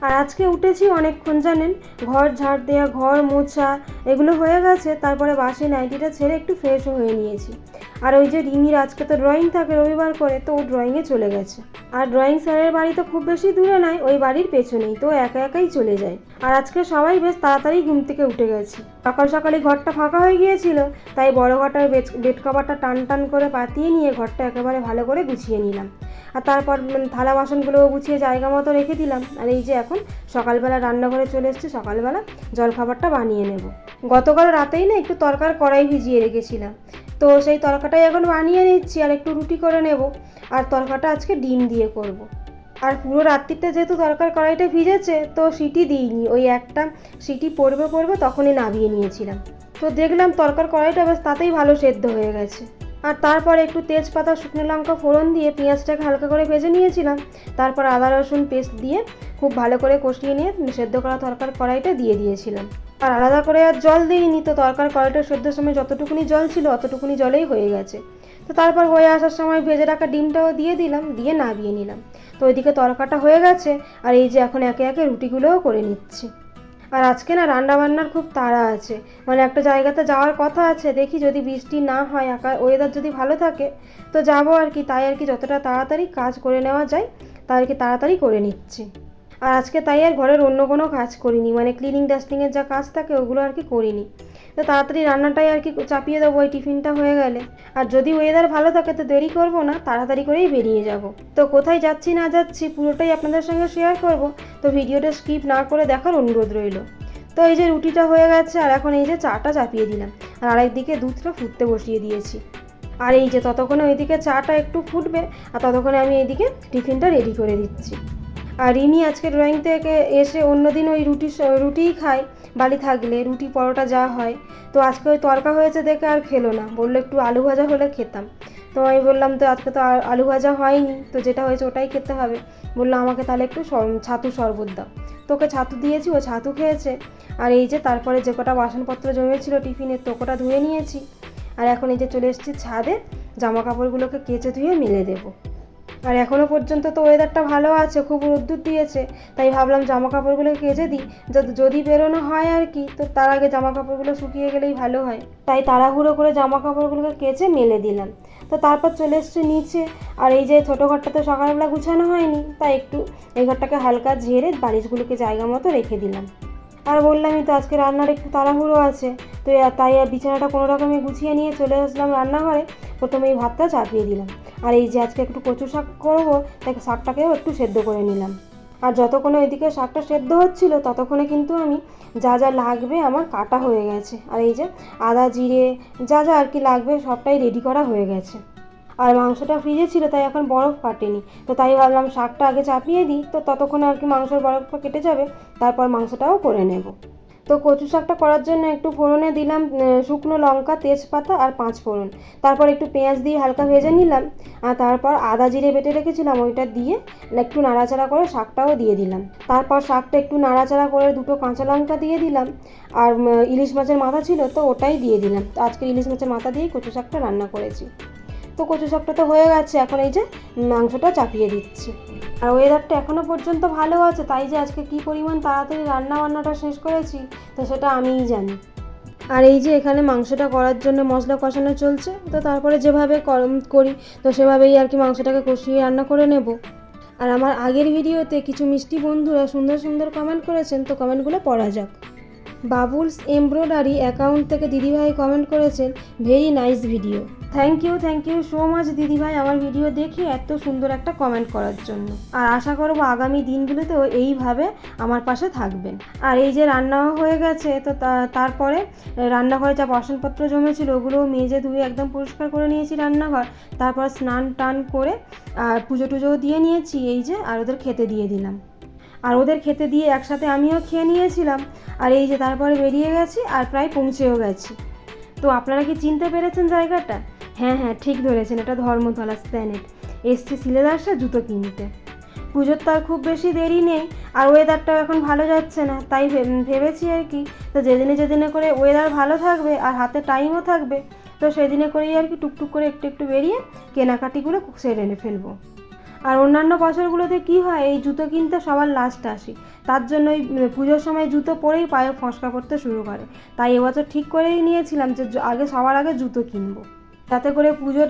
আর আজকে উঠেছি অনেকক্ষণ, জানেন? ঘর ঝাড় দেওয়া ঘর মোছা, এগুলো হয়ে গেছে। তারপরে বাসে নাইটিটা ছেড়ে একটু ফ্রেশও হয়ে নিয়েছি। আর ওই যে রিমির আজকে তো ড্রয়িং থাকে রবিবার করে, তো ও ড্রয়িংয়ে চলে গেছে। আর ড্রয়িং স্যারের বাড়ি তো খুব বেশি দূরে নয় ওই বাড়ির পেছনেই, তো একা একাই চলে যায়। আর আজকে সবাই বেশ তাড়াতাড়ি ঘুম থেকে উঠে গেছে। সকাল সকালে ঘরটা ফাঁকা হয়ে গিয়েছিল, তাই বড় ঘরটার বেড কভারটা টান টান করে পাতিয়ে নিয়ে ঘরটা একেবারে ভালো করে গুছিয়ে নিলাম। আর তারপর থালা বাসনগুলোও গুছিয়ে জায়গা মতো রেখে দিলাম। আর এই যে এখন সকালবেলা রান্নাঘরে চলে এসেছি, সকালবেলা জলখাবারটা বানিয়ে নেব। গতকাল রাতেই না একটু তরকার কড়াই ভিজিয়ে রেখেছিলাম। তো সেই তরকাটাই এখন বানিয়ে নিচ্ছি আর একটু রুটি করে নেব। আর তরকাটা আজকে ডিম দিয়ে করব। আর পুরো রাত্রিটা যেহেতু তরকার কড়াইটা ভিজেছে, তো সিটি দিইনি। ওই একটা সিটি পড়বে পড়বে তখনই নামিয়ে নিয়েছিলাম। তো দেখলাম তরকার কড়াইটা বেশ তাতেই ভালো সেদ্ধ হয়ে গেছে। আর তারপর একটু তেজপাতা, শুকনো লঙ্কা ফোড়ন দিয়ে পেঁয়াজটাকে হালকা করে ভেজে নিয়েছিলাম। তারপর আদা রসুন পেস্ট দিয়ে খুব ভালো করে কষিয়ে নিয়ে সেদ্ধ করা তরকার কড়াইটা দিয়ে দিয়েছিলাম। আর আলাদা করে আর জল দিইনি, তো তরকার কড়াইটা সেদ্ধর সময় যতটুকুনি জল ছিল অতটুকুনি জলেই হয়ে গেছে। তো তারপর হয়ে আসার সময় ভেজে রাখা ডিমটাও দিয়ে দিলাম, দিয়ে নাবিয়ে নিলাম। তো ওইদিকে তরকাটা হয়ে গেছে, আর এই যে এখন একে একে রুটিগুলোও করে নিচ্ছি। আর আজকে না রান্না বান্নার খুব তাড়া আছে। মানে একটা জায়গাতে যাওয়ার কথা আছে, দেখি যদি বৃষ্টি না হয়, আকার ওয়েদার যদি ভালো থাকে, তো যাব আর কি। তাই আর কি যতটা তাড়াতাড়ি কাজ করে নেওয়া যায়, তাই আর কি তাড়াতাড়ি করে নিচ্ছি। আর আজকে তাই আর ঘরের অন্য কোনো কাজ করিনি। মানে ক্লিনিং ডাস্টিংয়ের যা কাজ থাকে, ওগুলো আর কি করিনি। তো তাড়াতাড়ি রান্নাটাই আর কি চাপিয়ে দেবো ওই টিফিনটা হয়ে গেলে। আর যদি ওয়েদার ভালো থাকে, তো দেরি করব না, তাড়াতাড়ি করেই বেরিয়ে যাব। তো কোথায় যাচ্ছি, না যাচ্ছি, পুরোটাই আপনাদের সঙ্গে শেয়ার করব। তো ভিডিওটা স্কিপ না করে দেখার অনুরোধ রইল। তো এই যে রুটিটা হয়ে গেছে, আর এখন এই যে চাটা চাপিয়ে দিলাম। আর আরেকদিকে দুধটা ফুটতে বসিয়ে দিয়েছি। আর এই যে ততক্ষণে ওইদিকে চাটা একটু ফুটবে, আর ততক্ষণে আমি এইদিকে টিফিনটা রেডি করে দিচ্ছি। আর রিমি আজকে ড্রয়িং থেকে এসে অন্যদিন ওই রুটি রুটিই খায়, বাড়ি থাকলে, রুটি পরোটা যা হয়। তো আজকে ওই তরকা হয়েছে দেখে আর খেলো না। বলল একটু আলু ভাজা হলে খেতাম। তো আমি বললাম, তো আজকে তো আর আলু ভাজা হয়নি, তো যেটা হয়েছে ওটাই খেতে হবে। বলল, আমাকে তাহলে একটু ছাতু শরবত দাও। তোকে ছাতু দিয়েছি, ও ছাতু খেয়েছে। আর এই যে তারপরে যে কটা বাসনপত্র জমেছিল টিফিনের, তো কটা ধুয়ে নিয়েছি। আর এখন এই যে চলে এসেছি ছাদে জামা কাপড়গুলোকে কেচে ধুয়ে মেলে দেবো। আর এখনও পর্যন্ত তো ওয়েদারটা ভালো আছে, খুব রোদ্দুর দিয়েছে। তাই ভাবলাম জামা কাপড়গুলো কেচে দিই। যদি যদি বেরোনো হয় আর কি, তো তার আগে জামা কাপড়গুলো শুকিয়ে গেলেই ভালো হয়। তাই তাড়াহুড়ো করে জামা কাপড়গুলোকে কেচে মেলে দিলাম। তো তারপর চলে এসছে নিচে। আর এই যে ছোটো ঘরটা তো সকালবেলা গুছানো হয়নি, তাই একটু এই ঘরটাকে হালকা ঝেড়ে বালিশগুলোকে জায়গা মতো রেখে দিলাম। আর বললামই তো আজকে রান্নার একটু তাড়াহুড়ো আছে। তো তাই বিছানাটা কোনো রকমে গুছিয়ে নিয়ে চলে আসলাম রান্নাঘরে। প্রথমে এই ভাতটা চাপিয়ে দিলাম। আর এই যে আজকে একটু কচু শাক করব, তাই শাকটাকেও একটু সেদ্ধ করে নিলাম। আর যতক্ষণে ওইদিকে শাকটা সেদ্ধ হচ্ছিল, ততক্ষণে কিন্তু আমি যা যা লাগবে আমার কাটা হয়ে গেছে। আর এই যে আদা, জিরে, যা যা আর কি লাগবে, সবটাই রেডি করা হয়ে গেছে। আর মাংসটা ফ্রিজে ছিল, তাই এখন বরফ কাটেনি তো তাই ভাবলাম শাকটা আগে চাপিয়ে দিই, তো ততক্ষণে আর কি মাংসের বরফটা কেটে যাবে, তারপর মাংসটাও করে নেব। তো কচু শাকটা করার জন্য একটু ফোড়নে দিলাম শুকনো লঙ্কা, তেজপাতা আর পাঁচ ফোড়ন। তারপর একটু পেঁয়াজ দিয়ে হালকা ভেজে নিলাম, আর তারপর আদা জিরে বেটে রেখেছিলাম, ওইটা দিয়ে একটু নাড়াচাড়া করে শাকটাও দিয়ে দিলাম। তারপর শাকটা একটু নাড়াচাড়া করে দুটো কাঁচা লঙ্কা দিয়ে দিলাম, আর ইলিশ মাছের মাথা ছিল, তো ওটাই দিয়ে দিলাম। আজকে ইলিশ মাছের মাথা দিয়েই কচু শাকটা রান্না করেছি। তো কচু শাকটা তো হয়ে গেছে, এখন এই যে মাংসটা চাপিয়ে দিচ্ছি। আর ওয়েদারটা এখনও পর্যন্ত ভালো আছে, তাই যে আজকে কি পরিমাণ তাড়াতাড়ি রান্না বান্নাটা শেষ করেছি, তো সেটা আমিই জানি। আর এই যে এখানে মাংসটা করার জন্য মশলা কষানো চলছে, তো তারপরে যেভাবে কর- করি, তো সেভাবেই আর কি মাংসটাকে কষিয়ে রান্না করে নেব। আর আমার আগের ভিডিওতে কিছু মিষ্টি বন্ধুরা সুন্দর সুন্দর কমেন্ট করেছেন, তো কমেন্টগুলো পড়া যাক। বাবুলস এমব্রয়ডারি অ্যাকাউন্ট থেকে দিদিভাই কমেন্ট করেছেন very nice video thank you thank you so much দিদিভাই আমার ভিডিও দেখে এত সুন্দর একটা কমেন্ট করার জন্য। আর আশা করব আগামী দিনগুলোতেও এইভাবে আমার পাশে থাকবেন। আর এই যে রান্নাও হয়ে গেছে, তো তারপরে রান্নাঘরে যা বাসনপত্র জমেছিল ওগুলো মেজে ধুয়ে একদম পরিষ্কার করে নিয়েছি রান্নাঘর। তারপর স্নান টান করে আর পুজো টুজোও দিয়ে নিয়েছি, এই যে আর ওদের খেতে দিয়ে দিলাম। আর ওদের খেতে দিয়ে একসাথে আমিও খেয়ে নিয়েছিলাম। আর এই যে তারপরে বেরিয়ে গেছি আর প্রায় পৌঁছেও গেছি। তো আপনারা কি চিনতে পেরেছেন জায়গাটা? হ্যাঁ হ্যাঁ ঠিক ধরেছেন, এটা ধর্মতলা স্প্ল্যানেট। এসছি সিলেদাসে জুতো কিনতে। পুজোর তো আর খুব বেশি দেরি নেই, আর ওয়েদারটাও এখন ভালো যাচ্ছে না, তাই ভেবেছি আর কি, তো যেদিনে যেদিনে করে ওয়েদার ভালো থাকবে আর হাতে টাইমও থাকবে, তো সেদিনে করেই আর কি টুকটুক করে একটু একটু বেরিয়ে কেনাকাটিগুলো সেরে ফেলব। আর অন্যান্য বছরগুলোতে কি হয়, এই জুতো কিনতে সবার লাস্ট আসি। তার জন্য ওই পুজোর সময় জুতো পরেই পায়ে ফসকা করতে শুরু করে। তাই এবছর ঠিক করেই নিয়েছিলাম যে আগে, সবার আগে জুতো কিনবো। যাতে করে পুজোর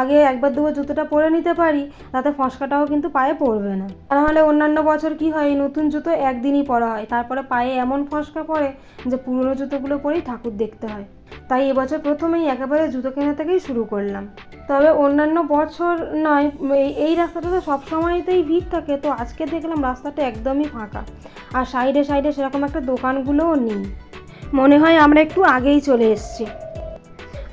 আগে একবার দুবার জুতোটা পরে নিতে পারি, তাতে ফসকাটাও কিন্তু পায়ে পড়বে না। নাহলে অন্যান্য বছর কি হয়, এই নতুন জুতো একদিনই পরা হয়। তারপরে পায়ে এমন ফসকা পড়ে যে পুরনো জুতোগুলো পরেই ঠাকুর দেখতে হয়। তাই এবছর প্রথমেই একেবারে জুতো কেনা থেকেই শুরু করলাম। তবে অন্যান্য বছর নয়, এই- রাস্তাটা তো সবসময়তেই ভিড় থাকে, তো আজকে দেখলাম রাস্তাটা একদমই ফাঁকা। আর সাইডে সাইডে সেরকম একটা দোকানগুলোও নেই। মনে হয় আমরা একটু আগেই চলে এসেছি।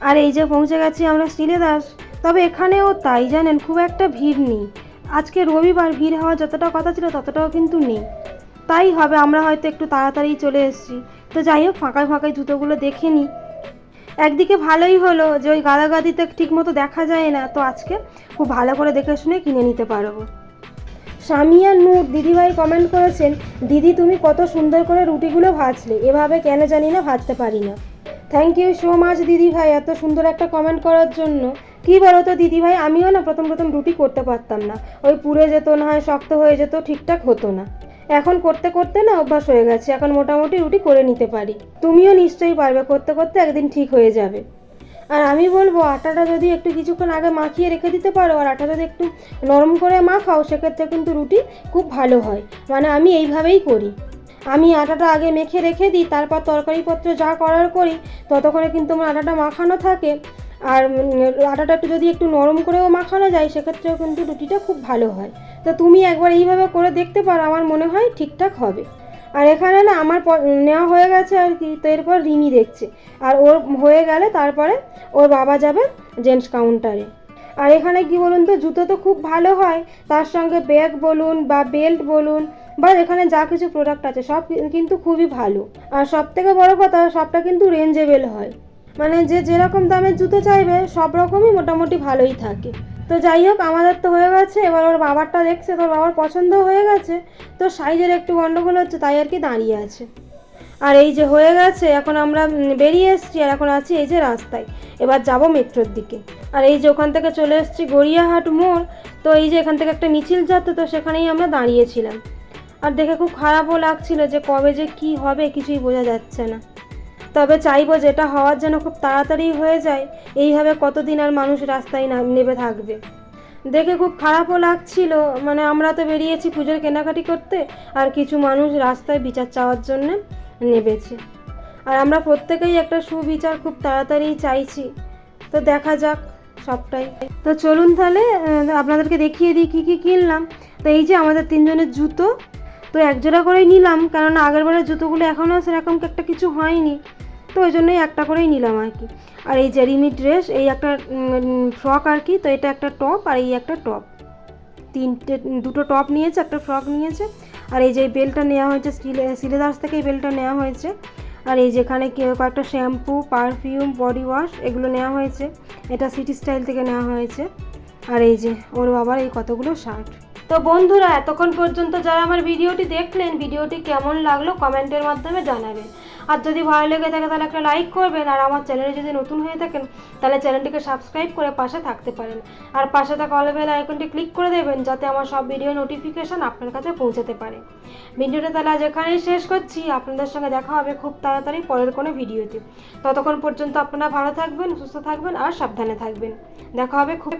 আর এই যে পৌঁছে গেছি আমরা স্টিলে দাস তবে এখানেও তাই জানেন, খুব একটা ভিড় নেই। আজকে রবিবার ভিড় হওয়ার যতটা কথা ছিল ততটাও কিন্তু নেই। তাই হবে, আমরা হয়তো একটু তাড়াতাড়ি চলে এসেছি। তো যাই হোক, ফাঁকায় ফাঁকায় জুতোগুলো দেখে নিই। একদিকে ভালোই হলো যে ওই গাদাগাদিতে ঠিকমতো দেখা যায় না, তো আজকে খুব ভালো করে দেখে শুনে কিনে নিতে পারব। সামিয়া নূর দিদিভাই কমেন্ট করেছেন, দিদি, তুমি কত সুন্দর করে রুটিগুলো ভাজলে, এভাবে কেন জানি না ভাজতে পারি না। থ্যাংক ইউ সো মাচ দিদিভাই, এত সুন্দর একটা কমেন্ট করার জন্য। কি বলো তো দিদিভাই, আমিও না প্রথম প্রথম রুটি করতে পারতাম না। ওই পুড়ে যেত না হয়, শক্ত হয়ে যেত, ঠিকঠাক হতো না। এখন করতে করতে না অভ্যাস হয়ে গেছে। এখন মোটামুটি রুটি করে নিতে পারি। তুমিও নিশ্চয়ই পারবে করতে করতে, একদিন ঠিক হয়ে যাবে। আর আমি বলব, আটাটা যদি একটু কিছুক্ষণ আগে মাখিয়ে রেখে দিতে পারো, আর আটা যদি একটু নরম করে মাখাও, সেক্ষেত্রে কিন্তু রুটি খুব ভালো হয়। মানে আমি এইভাবেই করি। আমি আটাটা আগে মেখে রেখে দিই, তারপর তরকারিপত্র যা করার করি, ততক্ষণে কিন্তু আমার আটাটা মাখানো থাকে। আর আটাটা একটু যদি একটু নরম করেও মাখানো যায়, সেক্ষেত্রেও কিন্তু রুটিটা খুব ভালো হয়। তো তুমি একবার এইভাবে করে দেখতে পারো, আমার মনে হয় ঠিকঠাক হবে। আর এখানে না আমার নেওয়া হয়ে গেছে আর কি, তো এরপর রিমি দেখছে। আর ওর হয়ে গেলে তারপরে ওর বাবা যাবে জেন্টস কাউন্টারে। আর এখানে কি বলুন তো, জুতো তো খুব ভালো হয়, তার সঙ্গে ব্যাগ বলুন বা বেল্ট বলুন বা এখানে যা কিছু প্রোডাক্ট আছে, সব কিন্তু খুবই ভালো। আর সব থেকে বড় কথা, সবটা কিন্তু রেঞ্জেবেল হয়। মানে যে যেরকম দামের জুতো চাইবে, সব রকমই মোটামুটি ভালোই থাকে। তো যাই হোক, আমাদের তো হয়ে গেছে। এবার ওর বাবারটা দেখছে, তোর বাবার পছন্দ হয়ে গেছে। তো সাইজের একটু গন্ডগোল হচ্ছে, তাই আর কি দাঁড়িয়ে আছে। আর এই যে হয়ে গেছে, এখন আমরা বেরিয়ে এসেছি আর এখন আছি এই যে রাস্তায়। এবার যাব মেট্রোর দিকে। আর এই যে ওখান থেকে চলে এসেছি গড়িয়াহাট মোড়, তো এই যে এখান থেকে একটা মিছিল যাচ্ছে, তো সেখানেই আমরা দাঁড়িয়েছিলাম। আর দেখে খুব খারাপও লাগছিল যে কবে যে কি হবে, কিছুই বোঝা যাচ্ছে না। তবে চাইব যেটা হওয়ার যেন খুব তাড়াতাড়ি হয়ে যায়, এইভাবে কতদিন আর মানুষ রাস্তায় না নেমে থাকবে। দেখে খুব খারাপও লাগছিল মানে আমরা তো বেরিয়েছি পুজোর কেনাকাটি করতে, আর কিছু মানুষ রাস্তায় বিচার চাওয়ার জন্য নেবেছে। আর আমরা প্রত্যেকেই একটা সুবিচার খুব তাড়াতাড়ি চাইছি। তো দেখা যাক সবটাই। তো চলুন তাহলে আপনাদেরকে দেখিয়ে দিই কী কী কিনলাম। তো এই যে আমাদের তিনজনের জুতো তো একজোড়া করেই নিলাম, কেননা আগেরবারের জুতোগুলো এখনও সেরকম একটা কিছু হয়নি। তো ওই জন্যই একটা করেই নিলাম আর কি। আর এই যে রিমি ড্রেস, এই একটা ফ্রক আর কি, তো এটা একটা টপ আর এই একটা টপ। তিনটে, দুটো টপ নিয়েছে, একটা ফ্রক নিয়েছে। আর এই যে বেলটা নেওয়া হয়েছে, সিলে, সিলেদার্স থেকে এই বেলটা নেওয়া হয়েছে। আর এই যেখানে কি- কয়েকটা শ্যাম্পু, পারফিউম, বডি ওয়াশ, এগুলো নেওয়া হয়েছে। এটা সিটি স্টাইল থেকে নেওয়া হয়েছে। আর এই যে, ওর বাবার এই কতগুলো শার্ট। তো বন্ধুরা, এতক্ষণ পর্যন্ত যারা আমার ভিডিওটি দেখলেন, ভিডিওটি কেমন লাগল কমেন্টের মাধ্যমে জানাবেন। আর যদি ভালো লেগে থাকে, তাহলে একটা লাইক করবেন। আর আমার চ্যানেলে যদি নতুন হয়ে থাকেন, তাহলে চ্যানেলটিকে সাবস্ক্রাইব করে পাশে থাকতে পারেন। আর পাশে থাকা অল বেল আইকনটি ক্লিক করে দেবেন, যাতে আমার সব ভিডিও নোটিফিকেশান আপনার কাছে পৌঁছাতে পারে। ভিডিওটা তাহলে আজ এখানেই শেষ করছি। আপনাদের সঙ্গে দেখা হবে খুব তাড়াতাড়ি পরের কোনো ভিডিওতে। ততক্ষণ পর্যন্ত আপনারা ভালো থাকবেন, সুস্থ থাকবেন, আর সাবধানে থাকবেন। দেখা হবে খুব